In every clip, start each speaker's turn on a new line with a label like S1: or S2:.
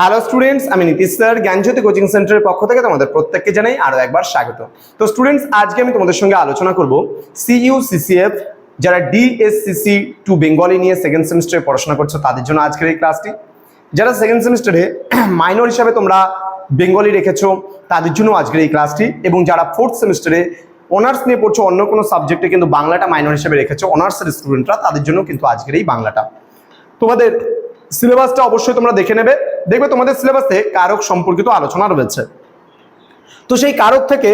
S1: Hello students আমি Nitish sir, জ্ঞানজ্যোতি coaching সেন্টারের পক্ষ থেকে তোমাদের প্রত্যেককে জানাই আরও একবার স্বাগত। তো স্টুডেন্টস আজকে আমি তোমাদের সঙ্গে আলোচনা করব C U C C F যারা D S C C to Bengali নিয়ে সেকেন্ড সেমিস্টারে পড়াশোনা করছ, তাদের জন্য আজকের এই ক্লাসটি যারা সেকেন্ড সেমিস্টারে মাইনর হিসাবে তোমরা বেঙ্গলি রেখেছো, তাদের জন্য আজকের এই ক্লাসটি এবং যারা ফোর্থ সেমিস্টারে অনার্স নিয়ে পড়ছো, অন্য কোনো সাবজেক্টে কিন্তু বাংলাটা মাইনর হিসেবে রেখেছো অনার্সের স্টুডেন্টরা তাদের জন্য কিন্তু আজকের এই বাংলাটা। তোমাদের সিলেবাসটা অবশ্যই তোমরা দেখে নেবে। দেখবে তোমাদের সিলেবাসে কারক সম্পর্কিত আলোচনা রয়েছে। তো সেই কারক থেকে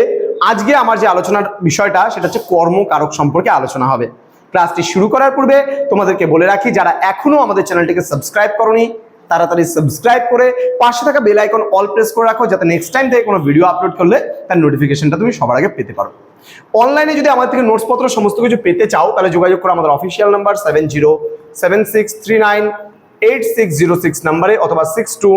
S1: আজকে আমার যে আলোচনার বিষয়টা, সেটা হচ্ছে কর্মকারক সম্পর্কে আলোচনা হবে। ক্লাসটি শুরু করার পূর্বে তোমাদেরকে বলে রাখি, যারা এখনও আমাদের চ্যানেলটিকে সাবস্ক্রাইব করনি, তাড়াতাড়ি সাবস্ক্রাইব করে পাশে থাকা বেল আইকন অল প্রেস করে রাখো, যাতে নেক্সট টাইম থেকে কোনো ভিডিও আপলোড করলে তার নোটিফিকেশনটা তুমি সবার আগে পেতে পারো। অনলাইনে যদি আমাদের থেকে নোটসপত্র সমস্ত কিছু পেতে চাও, তাহলে যোগাযোগ করো আমাদের official number seven zero seven six three nine eight six zero six নাম্বারে অথবা six two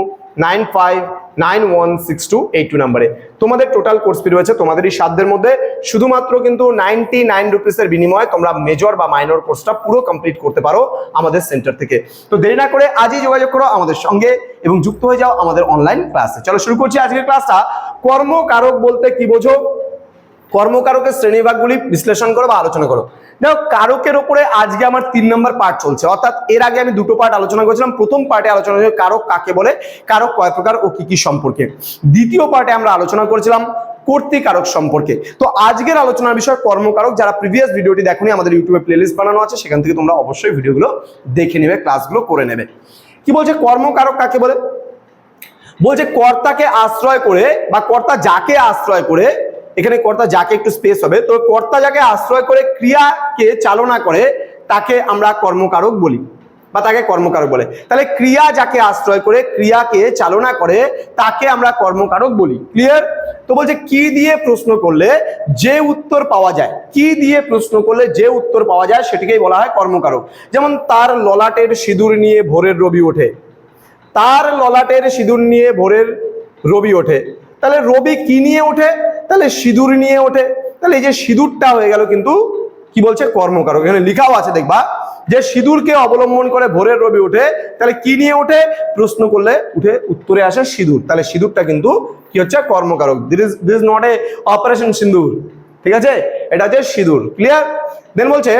S1: nine five nine one six two eight two নাম্বারে। তোমাদের টোটাল কোর্স ফি রয়েছে তোমাদের এই সাধ্যের মধ্যে। শুধুমাত্র কিন্তু নাইনটি নাইন রুপিসের বিনিময়ে তোমরা মেজর বা মাইনর কোর্সটা পুরো কমপ্লিট করতে পারো আমাদের সেন্টার থেকে। তো দেরি না করে আজই যোগাযোগ করো আমাদের সঙ্গে এবং যুক্ত হয়ে যাও আমাদের অনলাইন ক্লাসে চলো শুরু করছি আজকের ক্লাসটা কর্মকারক বলতে কি বোঝো? কর্মকারকের শ্রেণীভাগগুলি বিশ্লেষণ করো বা আলোচনা করো। দেখো, কারকের ওপরে আজকে আমার তিন নম্বর পার্ট চলছে। অর্থাৎ এর আগে আমি দুটো পার্ট আলোচনা করেছিলাম। প্রথম পার্টে আলোচনা হয়েছে কারক কাকে বলে, কারক কয় প্রকার ও কি কি সম্পর্কে। দ্বিতীয় পার্টে আমরা আলোচনা করেছিলাম কর্তৃকারক সম্পর্কে। তো আজকের আলোচনার বিষয় কর্মকারক। যারা প্রিভিয়াস ভিডিওটি দেখোনি, আমাদের ইউটিউবে প্লেলিস্ট বানানো আছে, সেখান থেকে তোমরা অবশ্যই ভিডিওগুলো দেখে নেবে ক্লাসগুলো করে নেবে। কি বলছে কর্মকারক কাকে বলে? বলছে কর্তাকে আশ্রয় করে বা কর্তা যাকে আশ্রয় করে এখানে কর্তা যাকে একটু স্পেস হবে। তো কর্তা যাকে আশ্রয় করে ক্রিয়াকে চালনা করে, তাকে আমরা কর্মকারক বলি বা তাকে কর্মকারক বলে। তাহলে ক্রিয়া যাকে আশ্রয় করে, ক্রিয়াকে চালনা করে, তাকে আমরা কর্মকারক বলি। ক্লিয়ার তো বলছে, কি দিয়ে প্রশ্ন করলে যে উত্তর পাওয়া যায়? কি দিয়ে প্রশ্ন করলে যে উত্তর পাওয়া যায় সেটিকেই বলা হয় কর্মকারক। যেমন তার ললাটের সিঁদুর নিয়ে ভোরের রবি ওঠে। তার ললাটের সিঁদুর নিয়ে ভোরের রবি ওঠে। তাহলে রবি কি নিয়ে ওঠে? তাহলে সিঁদুর নিয়ে ওঠে। তাহলে এই যে সিঁদুরটা হয়ে গেল কিন্তু কি বলছে কর্মকারক। এখানে লিখাও আছে, দেখবা। যে সিঁদুরকে অবলম্বন করে ভোরের রবি উঠে, তাহলে কি নিয়ে ওঠে? প্রশ্ন করলে উঠে উত্তরে আসে সিঁদুর। তাহলে সিঁদুরটা কিন্তু কি হচ্ছে? কর্মকারক। This is not a operation Sindoor. ঠিক আছে? এটা হচ্ছে সিঁদুর। ক্লিয়ার দেন বলছে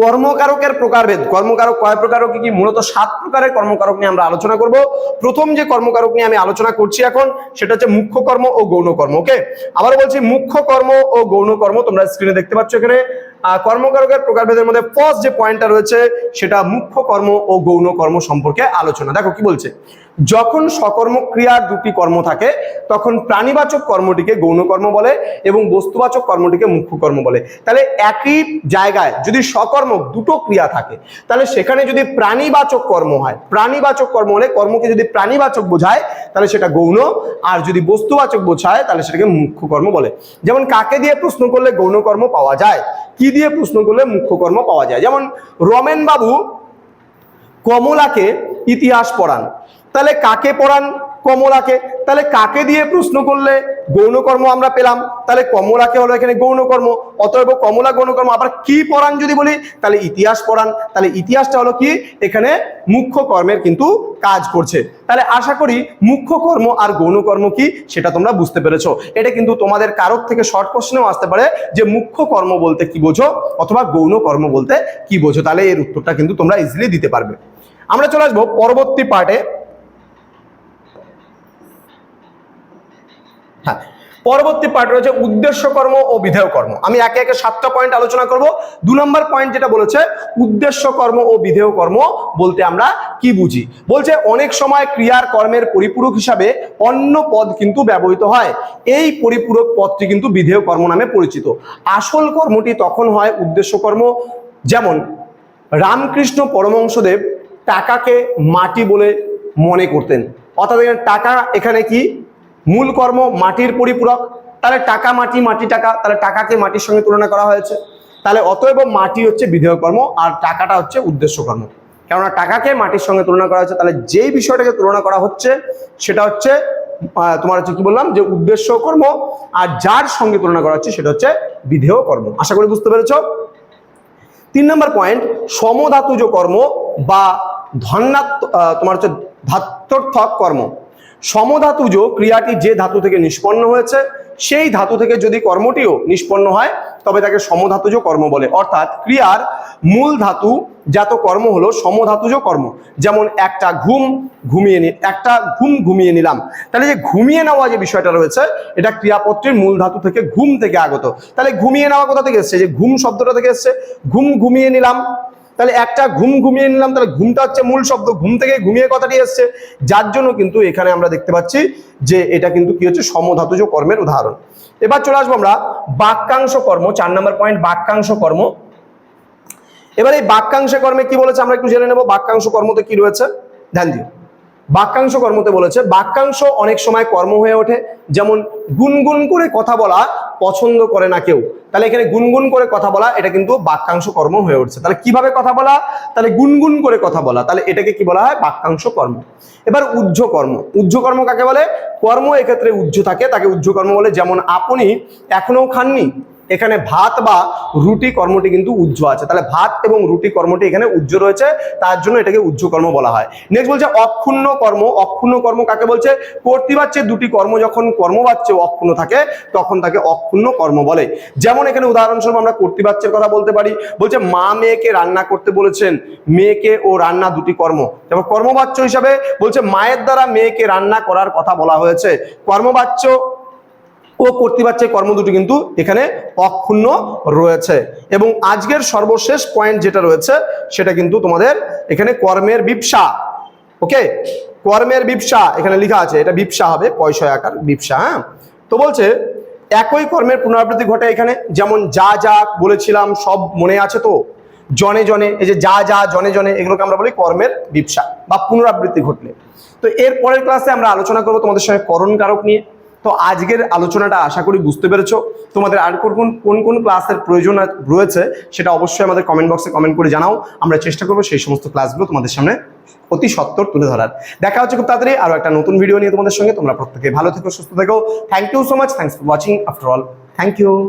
S1: কর্মকারকের প্রকারভেদ। কর্মকারক কয় প্রকারক? কি মূলত সাত প্রকারের কর্মকারক নিয়ে আমরা আলোচনা করব। প্রথম যে কর্মকারক নিয়ে আমি আলোচনা করছি এখন, সেটা হচ্ছে মুখ্য কর্ম ও গৌণ কর্ম ওকে আবার বলছি, মুখ্য কর্ম ও গৌণ কর্ম তোমরা স্ক্রিনে দেখতে পাচ্ছ এখানে। কর্মকারকের প্রকারভেদের মধ্যে ফার্স্ট যে পয়েন্টটা রয়েছে, সেটা মুখ্য কর্ম ও গৌণ কর্ম সম্পর্কে আলোচনা। দেখো কি বলছে, যখন সকর্ম ক্রিয়ার দুটি কর্ম থাকে, তখন প্রাণীবাচক কর্মটিকে গৌণ কর্ম বলে এবং বস্তুবাচক কর্মটিকে মুখ্য কর্ম বলে। তাহলে একই জায়গায় যদি সকর্ম দুটো ক্রিয়া থাকে, তাহলে সেখানে যদি প্রাণীবাচক কর্ম হয়, প্রাণীবাচক কর্ম হলে কর্মকে যদি প্রাণীবাচক বোঝায়, তাহলে সেটা গৌণ, আর যদি বস্তুবাচক বোঝায়, তাহলে সেটাকে মুখ্য কর্ম বলে। যেমন কাকে দিয়ে প্রশ্ন করলে গৌণ কর্ম পাওয়া যায়? কি দিয়ে প্রশ্ন করলে মুখ্য কর্ম পাওয়া যায়। যেমন রমেন বাবু কমলাকে ইতিহাস পড়ান। তাহলে কাকে পড়ান? কমলাকে। তাহলে কাকে দিয়ে প্রশ্ন করলে গৌণকর্ম আমরা পেলাম? তাহলে কমলাকে হলো এখানে গৌণকর্ম। অতএব কমলা গৌণকর্ম। আবার কি পড়ান যদি বলি? তাহলে ইতিহাস পড়ান তাহলে ইতিহাসটা হলো কি? এখানে মুখ্য কর্মের কিন্তু কাজ করছে। তাহলে আশা করি মুখ্য কর্ম আর গৌণকর্ম কি? সেটা তোমরা বুঝতে পেরেছ। এটা কিন্তু তোমাদের কারোর থেকে শর্ট কোশ্চেনেও আসতে পারে যে মুখ্য কর্ম বলতে কি বোঝো অথবা গৌণ কর্ম বলতে কি বোঝো? তাহলে এর উত্তরটা কিন্তু তোমরা ইজিলি দিতে পারবে। আমরা চলে আসব পরবর্তী পার্টে হ্যাঁ পরবর্তী পার্ট রয়েছে উদ্দেশ্য কর্ম ও বিধেয় কর্ম। আমি একে একে সাতটা পয়েন্ট আলোচনা করব। দু নম্বর পয়েন্ট যেটা বলেছে, উদ্দেশ্য কর্ম ও বিধেয় কর্ম বলতে আমরা কি বুঝি? বলছে, অনেক সময় ক্রিয়ার কর্মের পরিপূরক হিসাবে অন্য পদ কিন্তু ব্যবহৃত হয়। এই পরিপূরক পদটি কিন্তু বিধেয় কর্ম নামে পরিচিত। আসল কর্মটি তখন হয় উদ্দেশ্য কর্ম। যেমন, রামকৃষ্ণ পরমংশদেব টাকাকে মাটি বলে মনে করতেন। অর্থাৎ টাকা এখানে কি? মূল কর্ম মাটির পরিপূরক। তাহলে টাকা মাটি মাটি টাকা, তাহলে টাকাকে মাটির সঙ্গে তুলনা করা হয়েছে। তাহলে অতএব মাটি হচ্ছে বিধেয় কর্ম আর টাকাটা হচ্ছে উদ্দেশ্য কর্ম। কেননা টাকাকে মাটির সঙ্গে তুলনা করা হচ্ছে তাহলে যেই বিষয়টাকে তুলনা করা হচ্ছে, সেটা হচ্ছে তোমার হচ্ছে কি বললাম, যে উদ্দেশ্য কর্ম আর যার সঙ্গে তুলনা করা হচ্ছে, সেটা হচ্ছে বিধেয় কর্ম। আশা করি বুঝতে পেরেছ? তিন নম্বর পয়েন্ট, সমধাতুজ কর্ম বা ধন্যাত্ম তোমার হচ্ছে ধাত্মর্থক কর্ম। সমধাতুজ ক্রিয়াটি যে ধাতু থেকে নিষ্পন্ন হয়েছে, সেই ধাতু থেকে যদি কর্মটিও নিষ্পন্ন হয়, তবে তাকে সমধাতুজ কর্ম বলে। অর্থাৎ ক্রিয়ার মূল ধাতু জাত কর্ম হলো সমধাতুজ কর্ম। যেমন একটা ঘুম ঘুমিয়ে নি একটা ঘুম ঘুমিয়ে নিলাম। তাহলে যে ঘুমিয়ে নেওয়া যে বিষয়টা রয়েছে, এটা ক্রিয়াপত্রের মূল ধাতু থেকে ঘুম থেকে আগত। তাহলে ঘুমিয়ে নেওয়া কোথা থেকে এসছে? যে ঘুম শব্দটা থেকে এসছে। ঘুম ঘুমিয়ে নিলাম। তাহলে একটা ঘুম ঘুমিয়ে নিলাম, তাহলে ঘুমটা হচ্ছে মূল শব্দ, ঘুম থেকে ঘুমিয়ে কথাটি এসছে। যার জন্য কিন্তু এখানে আমরা দেখতে পাচ্ছি যে এটা কিন্তু কি হচ্ছে, সমধাতুজ কর্মের উদাহরণ। এবার চলে আসব আমরা বাক্যাংশ কর্ম, চার নম্বর পয়েন্ট বাক্যাংশ কর্ম। এবার এই বাক্যাংশ কর্মে কি বলেছে আমরা একটু জেনে নেব, বাক্যাংশ কর্মতে কি রয়েছে? ধ্যান দিও। বাক্যাংশ কর্মতে বলেছে, বাক্যাংশ অনেক সময় কর্ম হয়ে ওঠে, যেমন গুনগুন করে কথা বলা পছন্দ করে না কেউ, তাহলে এখানে গুনগুন করে কথা বলা, এটা কিন্তু বাক্যাংশ কর্ম হয়ে উঠছে। তাহলে কীভাবে কথা বলা? তাহলে গুনগুন করে কথা বলা। তাহলে এটাকে কি বলা হয়? বাক্যাংশ কর্ম। এবার উজ্জ কর্ম। উজ্জ কর্ম কাকে বলে? কর্ম এক্ষেত্রে উজ্জ থাকে। তাকে উজ্জ কর্ম বলে যেমন আপনি এখনও খাননি এখানে ভাত বা রুটি কর্মটি কিন্তু উজ্জ আছে। তাহলে ভাত এবং রুটি কর্মটি এখানে উজ্জ রয়েছে, তার জন্য এটাকে উজ্জ কর্ম বলা হয়। নেক্সট বলছে অক্ষুণ্ণ কর্ম। অক্ষুণ্ণ কর্ম কাকে বলছে? কর্তৃবাচ্যে দুটি কর্ম যখন কর্মবাচ্যে অক্ষুণ্ণ থাকে, তখন তাকে অক্ষুণ্ণ কর্ম বলে। যেমন এখানে উদাহরণস্বরূপ আমরা কর্তৃবাচ্যের কথা বলতে পারি। বলছে, মা মেয়েকে রান্না করতে বলেছেন। মেয়েকে ও রান্না দুটি কর্ম। এবং কর্মবাচ্য হিসাবে বলছে, মায়ের দ্বারা মেয়েকে রান্না করার কথা বলা হয়েছে। কর্মবাচ্য ও কর্তৃপাচ্যের কর্ম দুটি কিন্তু এখানে অক্ষুণ্ণ রয়েছে। এবং আজকের সর্বশেষ পয়েন্ট যেটা রয়েছে, সেটা কিন্তু তোমাদের এখানে কর্মের বিপসা। ওকে কর্মের বিপসা, এখানে লেখা আছে, এটা বিপসা হবে, পয়সা আকার বিপসা হ্যাঁ? তো বলছে, একই কর্মের পুনরাবৃত্তি ঘটে এখানে, যেমন যা যা বলেছিলাম, সব মনে আছে তো? জনে জনে, এই যে যা যা, জনে জনে, এগুলোকে আমরা বলি কর্মের বিপসা বা পুনরাবৃত্তি ঘটলে। তো এর পরের ক্লাসে আমরা আলোচনা করব তোমাদের সঙ্গে করণ কারক নিয়ে। তো আজকের আলোচনাটা আশা করি বুঝতে পেরেছ। তোমাদের আর কোন কোন কোন ক্লাসের প্রয়োজন রয়েছে সেটা অবশ্যই আমাদের কমেন্ট বক্সে কমেন্ট করে জানাও। আমরা চেষ্টা করব সেই সমস্ত ক্লাসগুলো তোমাদের সামনে অতি সত্তর তুলে ধরার। দেখা হচ্ছে খুব তাড়াতাড়ি আরও একটা নতুন ভিডিও নিয়ে তোমাদের সঙ্গে। তোমরা প্রত্যেকে ভালো থেকো, সুস্থ থেকো। Thank you so much thanks for watching after all thank you